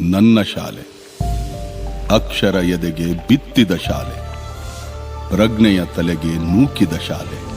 ನನ್ನ ಶಾಲೆ. ಅಕ್ಷರ ಎದೆಗೆ ಬಿತ್ತಿದ ಶಾಲೆ. ಪ್ರಜ್ಞೆಯ ತಲೆಗೆ ನೂಕಿದ ಶಾಲೆ.